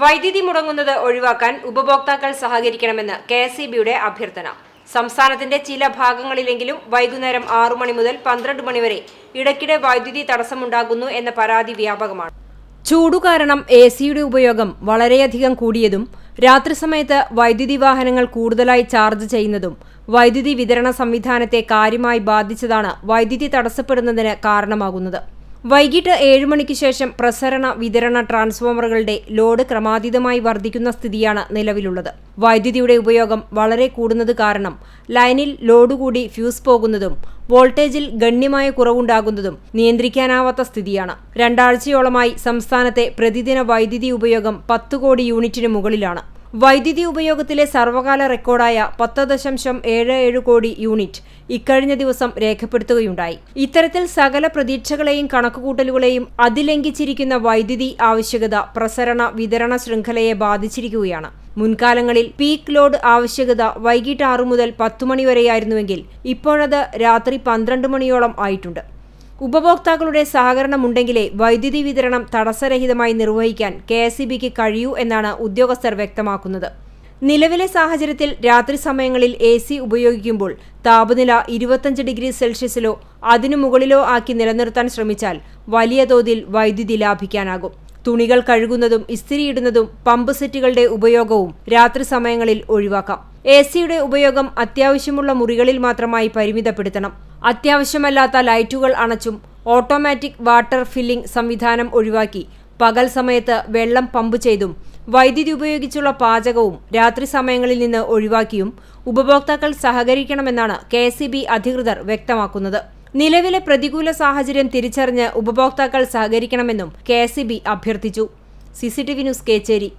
വൈദ്യുതി മുടങ്ങുന്നത് ഒഴിവാക്കാൻ ഉപഭോക്താക്കൾ സഹകരിക്കണമെന്ന് കെ എസ് അഭ്യർത്ഥന. സംസ്ഥാനത്തിന്റെ ചില ഭാഗങ്ങളിലെങ്കിലും വൈകുന്നേരം ആറു മണി മുതൽ പന്ത്രണ്ട് മണിവരെ ഇടയ്ക്കിടെ വൈദ്യുതി തടസ്സമുണ്ടാകുന്നു എന്ന പരാതി വ്യാപകമാണ്. ചൂടു കാരണം എ സിയുടെ ഉപയോഗം വളരെയധികം കൂടിയതും രാത്രി സമയത്ത് വൈദ്യുതി വാഹനങ്ങൾ കൂടുതലായി ചാർജ് ചെയ്യുന്നതും വൈദ്യുതി വിതരണ സംവിധാനത്തെ കാര്യമായി ബാധിച്ചതാണ് വൈദ്യുതി തടസ്സപ്പെടുന്നതിന് കാരണമാകുന്നത്. വൈകിട്ട് ഏഴ് മണിക്ക് ശേഷം പ്രസരണ വിതരണ ട്രാൻസ്ഫോമറുകളുടെ ലോഡ് ക്രമാതീതമായി വർദ്ധിക്കുന്ന സ്ഥിതിയാണ് നിലവിലുള്ളത്. വൈദ്യുതിയുടെ ഉപയോഗം വളരെ കൂടുന്നത് കാരണം ലൈനിൽ ലോഡ് കൂടി ഫ്യൂസ് പോകുന്നതും വോൾട്ടേജിൽ ഗണ്യമായ കുറവുണ്ടാകുന്നതും നിയന്ത്രിക്കാനാവാത്ത സ്ഥിതിയാണ്. രണ്ടാഴ്ചയോളമായി സംസ്ഥാനത്തെ പ്രതിദിന വൈദ്യുതി ഉപയോഗം പത്ത് കോടി യൂണിറ്റിന് മുകളിലാണ്. വൈദ്യുതി ഉപയോഗത്തിലെ സർവകാല റെക്കോർഡായ പത്ത് ദശാംശം ഏഴ് ഏഴ് കോടി യൂണിറ്റ് ഇക്കഴിഞ്ഞ ദിവസം രേഖപ്പെടുത്തുകയുണ്ടായി. ഇത്തരത്തിൽ സകല പ്രതീക്ഷകളെയും കണക്കുകൂട്ടലുകളെയും അതിലംഘിച്ചിരിക്കുന്ന വൈദ്യുതി ആവശ്യകത പ്രസരണ വിതരണ ശൃംഖലയെ ബാധിച്ചിരിക്കുകയാണ്. മുൻകാലങ്ങളിൽ പീക്ക് ലോഡ് ആവശ്യകത വൈകിട്ട് ആറു മുതൽ പത്തു മണിവരെയായിരുന്നുവെങ്കിൽ ഇപ്പോഴത് രാത്രി പന്ത്രണ്ട് മണിയോളം ആയിട്ടുണ്ട്. ഉപഭോക്താക്കളുടെ സഹകരണമുണ്ടെങ്കിലേ വൈദ്യുതി വിതരണം തടസ്സരഹിതമായി നിർവഹിക്കാൻ കെ എസ് ഇ കഴിയൂ എന്നാണ് ഉദ്യോഗസ്ഥർ വ്യക്തമാക്കുന്നത്. നിലവിലെ സാഹചര്യത്തിൽ രാത്രി സമയങ്ങളിൽ എ സി ഉപയോഗിക്കുമ്പോൾ താപനില ഇരുപത്തഞ്ച് ഡിഗ്രി സെൽഷ്യസിലോ അതിനു മുകളിലോ ആക്കി നിലനിർത്താൻ ശ്രമിച്ചാൽ വലിയ തോതിൽ വൈദ്യുതി ലാഭിക്കാനാകും. തുണികൾ കഴുകുന്നതും ഇസ്തിരിയിടുന്നതും പമ്പ് സെറ്റുകളുടെ ഉപയോഗവും രാത്രി സമയങ്ങളിൽ ഒഴിവാക്കാം. എ സിയുടെ ഉപയോഗം അത്യാവശ്യമുള്ള മുറികളിൽ മാത്രമായി പരിമിതപ്പെടുത്തണം. അത്യാവശ്യമല്ലാത്ത ലൈറ്റുകൾ അണച്ചും ഓട്ടോമാറ്റിക് വാട്ടർ ഫില്ലിംഗ് സംവിധാനം ഒഴിവാക്കി പകൽ സമയത്ത് വെള്ളം പമ്പ് ചെയ്തും വൈദ്യുതി ഉപയോഗിച്ചുള്ള പാചകവും രാത്രി സമയങ്ങളിൽ നിന്ന് ഒഴിവാക്കിയും ഉപഭോക്താക്കൾ സഹകരിക്കണമെന്നാണ് കെ അധികൃതർ വ്യക്തമാക്കുന്നത്. നിലവിലെ പ്രതികൂല സാഹചര്യം തിരിച്ചറിഞ്ഞ് ഉപഭോക്താക്കൾ സഹകരിക്കണമെന്നും കെ അഭ്യർത്ഥിച്ചു. CCTV news Kecheri.